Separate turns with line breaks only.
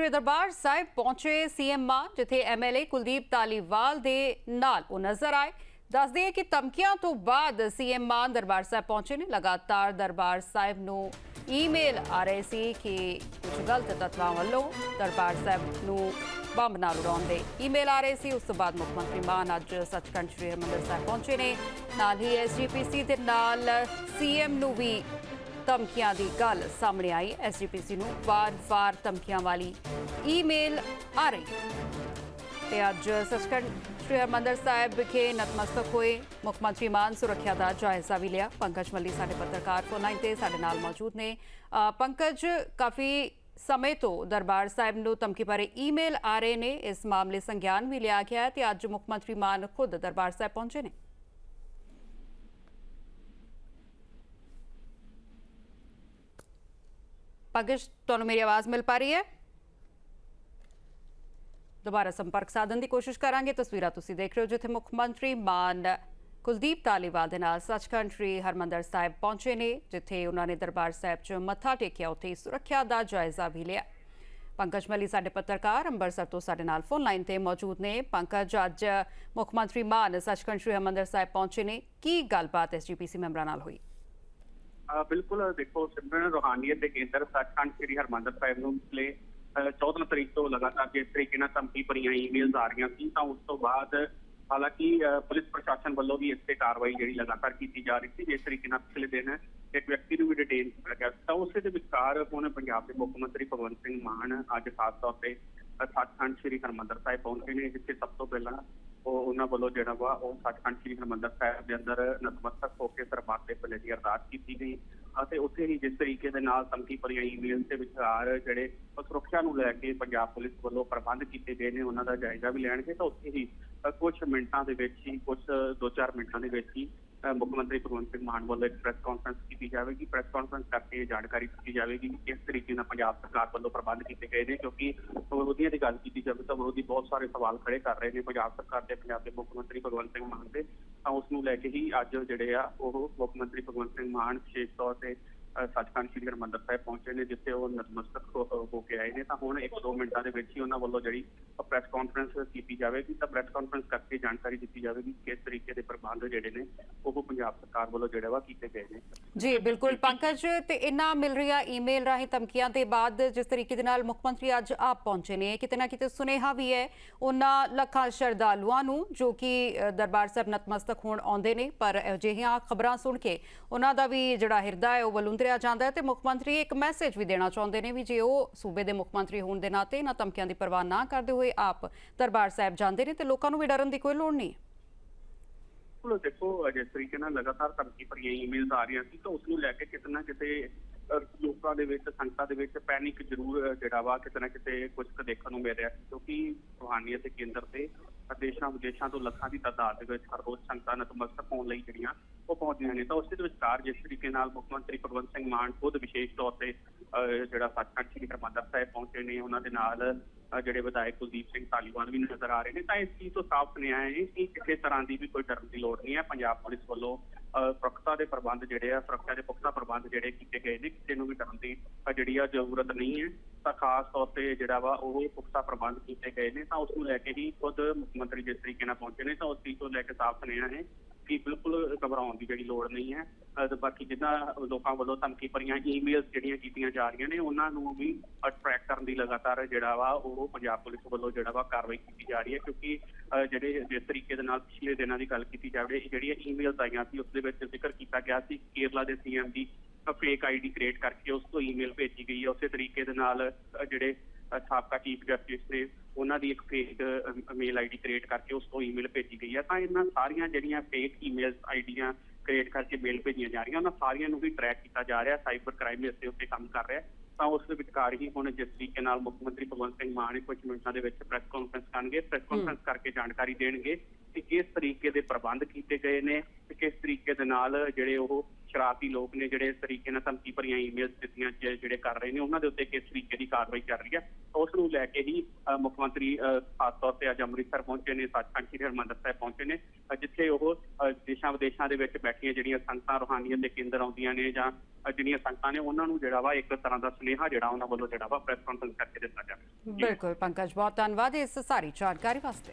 ਸ਼੍ਰੀ ਦਰਬਾਰ ਸਾਹਿਬ ਪਹੁੰਚੇ ਸੀਐਮ ਮਾਨ, ਜਿੱਥੇ ਐਮਐਲਏ ਕੁਲਦੀਪ ਤਾਲੀਵਾਲ ਦੇ ਨਾਲ ਉਹ ਨਜ਼ਰ ਆਏ। ਦੱਸ ਦਈਏ ਕਿ ਧਮਕੀਆਂ ਤੋਂ ਬਾਅਦ ਸੀਐਮ ਮਾਨ ਦਰਬਾਰ ਸਾਹਿਬ ਪਹੁੰਚੇ ਨੇ। ਲਗਾਤਾਰ ਦਰਬਾਰ ਸਾਹਿਬ ਨੂੰ ਈਮੇਲ ਆ ਰਹੇ ਸੀ ਕਿ ਕੁਝ ਗਲਤ ਤੱਤਾਂ ਵੱਲੋਂ ਦਰਬਾਰ ਸਾਹਿਬ ਨੂੰ ਬੰਬ ਨਾਲ ਉਡਾਉਣ ਦੇ ਈਮੇਲ ਆ ਰਹੇ ਸੀ। ਉਸ ਤੋਂ ਬਾਅਦ ਮੁੱਖ ਮੰਤਰੀ ਮਾਨ ਅੱਜ ਸੱਚਖੰਡ ਸ੍ਰੀ ਹਰਿਮੰਦਰ ਸਾਹਿਬ ਪਹੁੰਚੇ ਨੇ। ਨਾਲ ਹੀ ਐਸਜੀਪੀਸੀ ਦੇ ਨਾਲ ਸੀਐਮ ਨੂੰ ਵੀ ਧਮਕੀਆਂ ਦੀ ਗੱਲ ਸਾਹਮਣੇ ਆਈ। ਐਸਜੀਪੀਸੀ ਨੂੰ ਵਾਰ-ਵਾਰ ਧਮਕੀਆਂ ਵਾਲੀ ਈਮੇਲ ਆ ਰਹੀ। ਤੇ ਅੱਜ ਸੱਚਖੰਡ ਸ੍ਰੀ ਹਰਿਮੰਦਰ ਸਾਹਿਬ ਵਿਖੇ ਨਤਮਸਤਕ ਹੋਏ। ਮੁੱਖ ਮੰਤਰੀ ਮਾਨ ਸੁਰੱਖਿਆ ਦਾ ਜਾਇਜ਼ਾ ਵੀ ਲਿਆ। ਪੰਕਜ ਮੱਲੀ ਸਾਡੇ ਪੱਤਰਕਾਰ ਫੋਨ ਲਾਈਨ ਤੇ ਸਾਡੇ ਨਾਲ ਮੌਜੂਦ ਨੇ। ਪੰਕਜ, ਕਾਫੀ ਸਮੇਂ ਤੋਂ ਦਰਬਾਰ ਸਾਹਿਬ ਨੂੰ ਧਮਕੀ ਭਰੇ ਈਮੇਲ ਆ ਰਹੇ ਨੇ। ਇਸ ਮਾਮਲੇ ਸੰਗਿਆਨ ਵੀ ਲਿਆ ਗਿਆ ਹੈ ਤੇ ਅੱਜ ਮੁੱਖ ਮੰਤਰੀ ਮਾਨ ਖੁਦ ਦਰਬਾਰ ਸਾਹਿਬ ਪਹੁੰਚੇ ਨੇ। ਪੰਕਜ ਤੁਹਾਨੂੰ ਮੇਰੀ ਆਵਾਜ਼ ਮਿਲ ਪਾ ਰਹੀ ਹੈ ਦੁਬਾਰਾ ਸੰਪਰਕ ਸਾਧਨ ਦੀ ਕੋਸ਼ਿਸ਼ ਕਰਾਂਗੇ ਤਸਵੀਰਾਂ ਤੁਸੀਂ ਦੇਖ ਰਹੇ ਹੋ ਜਿੱਥੇ ਮੁੱਖ ਮੰਤਰੀ ਮਾਨ ਕੁਲਦੀਪ ਤਾਲੀਵਾਲ ਦੇ ਨਾਲ ਸੱਚਖੰਡ ਸ੍ਰੀ ਹਰਮੰਦਰ ਸਾਹਿਬ ਪਹੁੰਚੇ ਨੇ ਜਿੱਥੇ ਉਹਨਾਂ ਨੇ ਦਰਬਾਰ ਸਾਹਿਬ 'ਚ ਮੱਥਾ ਟੇਕਿਆ ਉੱਥੇ ਸੁਰੱਖਿਆ ਦਾ ਜਾਇਜ਼ਾ ਵੀ ਲਿਆ ਪੰਕਜ ਮਲੀ ਸਾਡੇ ਪੱਤਰਕਾਰ ਅੰਮ੍ਰਿਤਸਰ ਤੋਂ ਸਾਡੇ ਨਾਲ ਫੋਨ ਲਾਈਨ ਤੇ ਮੌਜੂਦ ਨੇ ਪੰਕਜ ਅੱਜ ਮੁੱਖ ਮੰਤਰੀ ਮਾਨ ਸੱਚਖੰਡ ਸ੍ਰੀ ਹਰਮੰਦਰ ਸਾਹਿਬ ਪਹੁੰਚੇ ਨੇ ਕੀ ਗੱਲਬਾਤ ਐਸਜੀਪੀਸੀ ਮੈਂਬਰਾਂ ਨਾਲ ਹੋਈ
ਅਹ ਬਿਲਕੁਲ ਦੇਖੋ, ਸਿਮਰਨ ਰੋਹਾਨੀਅਤ ਦੇ ਕੇਂਦਰ ਸੱਚਖੰਡ ਸ੍ਰੀ ਹਰਮੰਦਰ ਸਾਹਿਬ ਨੂੰ ਪਿਛਲੇ, ਅਹ 14 ਤਰੀਕ ਤੋਂ ਲਗਾਤਾਰ ਜਿਸ ਤਰੀਕੇ ਨਾਲ ਧਮਕੀ ਭਰੀਆਂ ਈਮੇਲਸ ਆ ਰਹੀਆਂ ਸੀ, ਤਾਂ ਉਸ ਤੋਂ ਬਾਅਦ ਹਾਲਾਂਕਿ ਪੁਲਿਸ ਪ੍ਰਸ਼ਾਸਨ ਵੱਲੋਂ ਵੀ ਇਸ ਤੇ ਕਾਰਵਾਈ ਜਿਹੜੀ ਲਗਾਤਾਰ ਕੀਤੀ ਜਾ ਰਹੀ ਸੀ, ਜਿਸ ਤਰੀਕੇ ਨਾਲ ਪਿਛਲੇ ਦਿਨ ਇੱਕ ਵਿਅਕਤੀ ਨੂੰ ਵੀ ਡਿਟੇਨ ਕੀਤਾ ਗਿਆ ਸੀ। ਤਾਂ ਉਸੇ ਦੇ ਵਿਚਕਾਰ ਹੁਣ ਪੰਜਾਬ ਦੇ ਮੁੱਖ ਮੰਤਰੀ ਭਗਵੰਤ ਸਿੰਘ ਮਾਨ ਅੱਜ ਖਾਸ ਤੌਰ ਤੇ ਸੱਚਖੰਡ ਸ੍ਰੀ ਹਰਮੰਦਰ ਸਾਹਿਬ ਪਹੁੰਚੇ ਨੇ, ਜਿੱਥੇ ਸਭ ਤੋਂ ਪਹਿਲਾਂ ਉਹ ਉਹਨਾਂ ਵੱਲੋਂ ਜਿਹੜਾ ਵਾ, ਉਹ ਸੱਚਖੰਡ ਸ੍ਰੀ ਹਰਮੰਦਰ ਸਾਹਿਬ ਦੇ ਅੰਦਰ ਨਤਮਸਤਕ ਹੋ ਕੇ ਦਰਬਾਰ ਦੇ ਭਲੇ ਦੀ ਅਰਦਾਸ ਕੀਤੀ ਗਈ ਅਤੇ ਉੱਥੇ ਹੀ ਜਿਸ ਤਰੀਕੇ ਦੇ ਨਾਲ ਧਮਕੀ ਭਰੀਆਂ ਈਮੇਲ ਦੇ ਵਿਚਾਰ ਜਿਹੜੇ ਸੁਰੱਖਿਆ ਨੂੰ ਲੈ ਕੇ ਪੰਜਾਬ ਪੁਲਿਸ ਵੱਲੋਂ ਪ੍ਰਬੰਧ ਕੀਤੇ ਗਏ ਨੇ, ਉਹਨਾਂ ਦਾ ਜਾਇਜ਼ਾ ਵੀ ਲੈਣਗੇ ਤਾਂ ਉੱਥੇ ਹੀ ਕੁਝ ਮਿੰਟਾਂ ਦੇ ਵਿੱਚ ਹੀ ਕੁਝ 2-4 ਮਿੰਟਾਂ ਦੇ ਵਿੱਚ ਹੀ ਮੁੱਖ ਮੰਤਰੀ ਭਗਵੰਤ ਸਿੰਘ ਮਾਨ ਵੱਲੋਂ ਇੱਕ ਪ੍ਰੈਸ ਕਾਨਫਰੰਸ ਕੀਤੀ ਜਾਵੇਗੀ। ਪ੍ਰੈਸ ਕਾਨਫਰੰਸ ਕਰਕੇ ਇਹ ਜਾਣਕਾਰੀ ਦਿੱਤੀ ਜਾਵੇਗੀ ਕਿ ਕਿਸ ਤਰੀਕੇ ਨਾਲ ਪੰਜਾਬ ਸਰਕਾਰ ਵੱਲੋਂ ਪ੍ਰਬੰਧ ਕੀਤੇ ਗਏ ਨੇ, ਕਿਉਂਕਿ ਵਿਰੋਧੀਆਂ ਦੀ ਗੱਲ ਕੀਤੀ ਜਾਵੇ ਤਾਂ ਵਿਰੋਧੀ ਬਹੁਤ ਸਾਰੇ ਸਵਾਲ ਖੜੇ ਕਰ ਰਹੇ ਨੇ ਪੰਜਾਬ ਸਰਕਾਰ ਤੇ, ਪੰਜਾਬ ਦੇ ਮੁੱਖ ਮੰਤਰੀ ਭਗਵੰਤ ਸਿੰਘ ਮਾਨ ਦੇ। ਤਾਂ ਉਸ ਨੂੰ ਲੈ ਕੇ ਹੀ ਅੱਜ ਜਿਹੜੇ ਆ, ਉਹ ਮੁੱਖ ਮੰਤਰੀ ਭਗਵੰਤ ਸਿੰਘ ਮਾਨ ਵਿਸ਼ੇਸ਼ ਤੌਰ ਤੇ ਸੱਚਖੰਡ ਸ੍ਰੀ ਹਰਿਮੰਦਰ ਸਾਹਿਬ ਪਹੁੰਚੇ ਨੇ, ਜਿੱਥੇ ਉਹ ਨਤਮਸਤਕ ਹੋ ਕੇ ਆਏ ਨੇ। ਤਾਂ ਹੁਣ 1-2 ਮਿੰਟਾਂ ਦੇ ਵਿੱਚ ਹੀ ਉਹਨਾਂ ਵੱਲੋਂ ਜਿਹੜੀ ਪ੍ਰੈਸ ਕਾਨਫਰੰਸ ਕੀਤੀ ਜਾਵੇਗੀ, ਤਾਂ ਪ੍ਰੈਸ ਕਾਨਫਰੰਸ ਕਰਕੇ ਜਾਣਕਾਰੀ ਦਿੱਤੀ ਜਾਵੇਗੀ ਕਿਸ ਤਰੀਕੇ ਦੇ ਪ੍ਰਬੰਧ ਜਿਹੜੇ ਨੇ, ਉਹ ਪੰਜਾਬ ਸਰਕਾਰ ਵੱਲੋਂ ਜਿਹੜੇ ਵਾ ਕੀਤੇ ਗਏ ਨੇ।
ਜੀ, ਬਿਲਕੁਲ। ਪੰਕਜ, ਤੇ ਇਨਾ ਮਿਲ ਰਹੀਆਂ ਈਮੇਲ ਰਾਹੀਂ ਧਮਕੀਆਂ ਦੇ ਬਾਅਦ ਜਿਸ ਤਰੀਕੇ ਦੇ ਨਾਲ ਮੁੱਖ ਮੰਤਰੀ ਅੱਜ ਆਪ ਪਹੁੰਚੇ ਨੇ। ਕਿਤੇ ਨਾ ਕਿਤੇ ਸੁਨੇਹਾ ਵੀ ਹੈ ਉਹਨਾਂ ਲੱਖਾਂ ਸ਼ਰਧਾਲੂਆਂ ਨੂੰ, ਜੋ ਕਿ ਦਰਬਾਰ ਸਾਹਿਬ ਨਤਮਸਤਕ ਹੋਣ ਆਉਂਦੇ ਨੇ, ਪਰ ਅਜਿਹੀਆਂ ਖਬਰਾਂ ਸੁਣ ਕੇ ਉਹਨਾਂ ਦਾ ਵੀ ਜਿਹੜਾ ਹਿਰਦਾ ਹੈ ਉਹ ਵਲੁੰਦਰਿਆ ਜਾਂਦਾ ਹੈ ਤੇ ਮੁੱਖ ਮੰਤਰੀ ਇੱਕ ਮੈਸੇਜ ਵੀ ਦੇਣਾ ਚਾਹੁੰਦੇ ਨੇ ਵੀ ਜੇ ਉਹ ਸੂਬੇ ਦੇ ਮੁੱਖ ਮੰਤਰੀ ਹੋਣ ਦੇ ਨਾਤੇ ਇਹਨਾਂ ਧਮਕੀਆਂ ਦੀ ਪਰਵਾਹ ਨਾ ਕਰਦੇ ਹੋਏ ਆਪ ਦਰਬਾਰ ਸਾਹਿਬ ਜਾਂਦੇ ਨੇ ਤੇ ਲੋਕਾਂ ਨੂੰ ਵੀ ਡਰਨ ਦੀ ਕੋਈ ਲੋੜ ਨਹੀਂ। ਹੈ
ਦੇਖੋ ਜਿਸ ਤਰੀਕੇ ਨਾਲ ਲਗਾਤਾਰ ਧਮਕੀ ਭਰੀਆਂ ਈਮੇਲਸ ਆ ਰਹੀਆਂ ਸੀ, ਤਾਂ ਉਸ ਨੂੰ ਲੈ ਕੇ ਕਿਤੇ ਨਾ ਕਿਤੇ ਲੋਕਾਂ ਦੇ ਵਿੱਚ, ਸੰਗਤਾਂ ਦੇ ਵਿੱਚ ਪੈਨਿਕ ਜ਼ਰੂਰ ਜਿਹੜਾ ਵਾ ਕਿਤੇ ਨਾ ਕਿਤੇ ਕੁਝ ਕੁ ਦੇਖਣ ਨੂੰ ਮਿਲ ਰਿਹਾ ਕਿਉਂਕਿ ਰੂਹਾਨੀਅਤ ਦੇ ਕੇਂਦਰ ਤੇ ਦੇਸ਼ਾਂ ਵਿਦੇਸ਼ਾਂ ਤੋਂ ਲੱਖਾਂ ਦੀ ਤਾਦਾਦ ਦੇ ਵਿੱਚ ਹਰ ਰੋਜ਼ ਸੰਗਤਾਂ ਨਤਮਸਤਕ ਹੋਣ ਲਈ ਜਿਹੜੀਆਂ ਉਹ ਪਹੁੰਚਦੀਆਂ ਨੇ, ਤਾਂ ਉਸੇ ਦੇ ਵਿਚਕਾਰ ਜਿਸ ਤਰੀਕੇ ਨਾਲ ਮੁੱਖ ਮੰਤਰੀ ਭਗਵੰਤ ਸਿੰਘ ਮਾਨ ਖੁਦ ਵਿਸ਼ੇਸ਼ ਤੌਰ ਤੇ ਜਿਹੜਾ ਸੱਚਖੰਡ ਸ੍ਰੀ ਹਰਿਮੰਦਰ ਸਾਹਿਬ ਪਹੁੰਚੇ ਨੇ ਉਹਨਾਂ ਦੇ ਨਾਲ ਜਿਹੜੇ ਵਿਧਾਇਕ ਕੁਲਦੀਪ ਸਿੰਘ ਧਾਲੀਵਾਲ ਵੀ ਨਜ਼ਰ ਆ ਰਹੇ ਨੇ। ਤਾਂ ਇਸ ਚੀਜ਼ ਤੋਂ ਸਾਫ਼ ਸੁਨੇਹਾ ਹੈ ਕਿ ਕਿਸੇ ਤਰ੍ਹਾਂ ਦੀ ਵੀ ਕੋਈ ਡਰਨ ਦੀ ਲੋੜ ਨਹੀਂ ਹੈ। ਪੰਜਾਬ ਪੁਲਿਸ ਵੱਲੋਂ ਅਹ, ਸੁਰੱਖਿਆ ਦੇ ਪ੍ਰਬੰਧ ਜਿਹੜੇ ਆ ਸੁਰੱਖਿਆ ਦੇ ਪੁਖਤਾ ਪ੍ਰਬੰਧ ਜਿਹੜੇ ਕੀਤੇ ਗਏ ਨੇ ਕਿਸੇ ਨੂੰ ਵੀ ਡਰਨ ਦੀ ਜਿਹੜੀ ਆ ਜ਼ਰੂਰਤ ਨਹੀਂ ਹੈ। ਤਾਂ ਖਾਸ ਤੌਰ ਤੇ ਜਿਹੜਾ ਵਾ ਉਹ ਪੁਖਤਾ ਪ੍ਰਬੰਧ ਕੀਤੇ ਗਏ ਨੇ। ਤਾਂ ਉਸ ਨੂੰ ਲੈ ਕੇ ਹੀ ਖੁਦ ਮੁੱਖ ਮੰਤਰੀ ਜਿਸ ਤਰੀਕੇ ਨਾਲ ਪਹੁੰਚੇ ਨੇ ਤਾਂ ਉਸ ਚੀਜ਼ ਤੋਂ ਲੈ ਕੇ ਸਾਫ਼ ਸੁਨੇਹਾ ਹੈ ਕਿ ਬਿਲਕੁਲ ਘਬਰਾਉਣ ਦੀ ਜਿਹੜੀ ਲੋੜ ਨਹੀਂ ਹੈ। ਬਾਕੀ ਜਿੱਦਾਂ ਲੋਕਾਂ ਵੱਲੋਂ ਧਮਕੀ ਭਰੀਆਂ ਈਮੇਲਸ ਜਿਹੜੀਆਂ ਕੀਤੀਆਂ ਜਾ ਰਹੀਆਂ ਨੇ, ਉਹਨਾਂ ਨੂੰ ਵੀ ਅਟਰੈਕਟ ਕਰਨ ਦੀ ਲਗਾਤਾਰ ਜਿਹੜਾ ਵਾ ਉਹ ਪੰਜਾਬ ਪੁਲਿਸ ਵੱਲੋਂ ਜਿਹੜਾ ਵਾ ਕਾਰਵਾਈ ਕੀਤੀ ਜਾ ਰਹੀ ਹੈ। ਕਿਉਂਕਿ, ਅਹ ਜਿਹੜੇ ਜਿਸ ਤਰੀਕੇ ਦੇ ਨਾਲ ਪਿਛਲੇ ਦਿਨਾਂ ਦੀ ਗੱਲ ਕੀਤੀ ਜਾਵੇ ਜਿਹੜੀਆਂ ਈਮੇਲਸ ਆਈਆਂ ਸੀ, ਉਸ ਦੇ ਵਿੱਚ ਜ਼ਿਕਰ ਕੀਤਾ ਗਿਆ ਸੀ। ਕੇਰਲਾ ਦੇ ਸੀਐਮ ਦੀ ਫੇਕ ਆਈਡੀ ਕ੍ਰੀਏਟ ਕਰਕੇ ਉਸ ਤੋਂ ਈਮੇਲ ਭੇਜੀ ਗਈ ਹੈ। ਉਸੇ ਤਰੀਕੇ ਦੇ ਨਾਲ ਜਿਹੜੇ ਸਾਬਕਾ ਚੀਫ ਜਸਟਿਸ ਨੇ ਉਹਨਾਂ ਦੀ ਇੱਕ ਫੇਕ ਮੇਲ ਆਈਡੀ ਕ੍ਰੀਏਟ ਕਰਕੇ ਉਸ ਤੋਂ ਈਮੇਲ ਭੇਜੀ ਗਈ ਹੈ। ਤਾਂ ਇਹਨਾਂ ਸਾਰੀਆਂ ਜਿਹੜੀਆਂ ਫੇਕ ਈਮੇਲਸ ਆਈਡੀਆਂ ਕ੍ਰੀਏਟ ਕਰਕੇ ਮੇਲ ਭੇਜੀਆਂ ਜਾ ਰਹੀਆਂ ਉਹਨਾਂ ਸਾਰੀਆਂ ਨੂੰ ਵੀ ਟਰੈਕ ਕੀਤਾ ਜਾ ਰਿਹਾ ਸਾਈਬਰ ਕ੍ਰਾਈਮ ਇਸ ਦੇ ਉੱਤੇ ਕੰਮ ਕਰ ਰਿਹਾ। ਤਾਂ ਉਸ ਦੇ ਵਿਚਕਾਰ ਹੀ ਹੁਣ ਜਿਸ ਤਰੀਕੇ ਨਾਲ ਮੁੱਖ ਮੰਤਰੀ ਭਗਵੰਤ ਸਿੰਘ ਮਾਨ ਕੁਝ ਮਿੰਟਾਂ ਦੇ ਵਿੱਚ ਪ੍ਰੈਸ ਕਾਨਫਰੰਸ ਕਰਨਗੇ ਪ੍ਰੈਸ ਕਾਨਫਰੰਸ ਕਰਕੇ ਜਾਣਕਾਰੀ ਦੇਣਗੇ ਕਿ ਕਿਸ ਤਰੀਕੇ ਦੇ ਪ੍ਰਬੰਧ ਕੀਤੇ ਗਏ ਨੇ ਤੇ ਕਿਸ ਤਰੀਕੇ ਦੇ ਨਾਲ ਜਿਹੜੇ ਉਹ ਸ਼ਰਾਰਤੀ ਲੋਕ ਨੇ ਜਿਹੜੇ ਇਸ ਤਰੀਕੇ ਨਾਲ ਧਮਕੀ ਭਰੀਆਂ ਈਮੇਲਸ ਦਿੱਤੀਆਂ ਜਿਹੜੇ ਕਰ ਰਹੇ ਨੇ ਉਹਨਾਂ ਦੇ ਉੱਤੇ ਕਿਸ ਤਰੀਕੇ ਦੀ ਕਾਰਵਾਈ ਚੱਲ ਰਹੀ ਹੈ ਤਾਂ ਉਸ ਨੂੰ ਲੈ ਕੇ ਹੀ ਮੁੱਖ ਮੰਤਰੀ ਅ, ਖਾਸ ਤੌਰ ਤੇ ਅੱਜ ਅੰਮ੍ਰਿਤਸਰ ਪਹੁੰਚੇ ਨੇ ਸੱਚਖੰਡ ਸ੍ਰੀ ਹਰਿਮੰਦਰ ਸਾਹਿਬ ਪਹੁੰਚੇ ਨੇ ਜਿੱਥੇ ਉਹ ਦੇਸ਼ਾਂ ਵਿਦੇਸ਼ਾਂ ਦੇ ਵਿੱਚ ਬੈਠੀਆਂ ਜਿਹੜੀਆਂ ਸੰਗਤਾਂ ਰੂਹਾਨੀਅਤ ਦੇ ਕੇਂਦਰ ਆਉਂਦੀਆਂ ਨੇ ਜਾਂ ਜਿਹੜੀਆਂ ਸੰਗਤਾਂ ਨੇ ਉਹਨਾਂ ਨੂੰ ਜਿਹੜਾ ਵਾ ਇੱਕ ਤਰ੍ਹਾਂ ਦਾ ਸੁਨੇਹਾ ਜਿਹੜਾ ਉਹਨਾਂ ਵੱਲੋਂ ਜਿਹੜਾ ਵਾ ਪ੍ਰੈਸ ਕਾਨਫਰੰਸ ਕਰਕੇ ਦਿੱਤਾ ਜਾਵੇ
ਬਿਲਕੁਲ ਪੰਕਜ ਬਹੁਤ ਧੰਨਵਾਦ ਇਸ ਸਾਰੀ ਜਾਣਕਾਰੀ ਵਾਸਤੇ।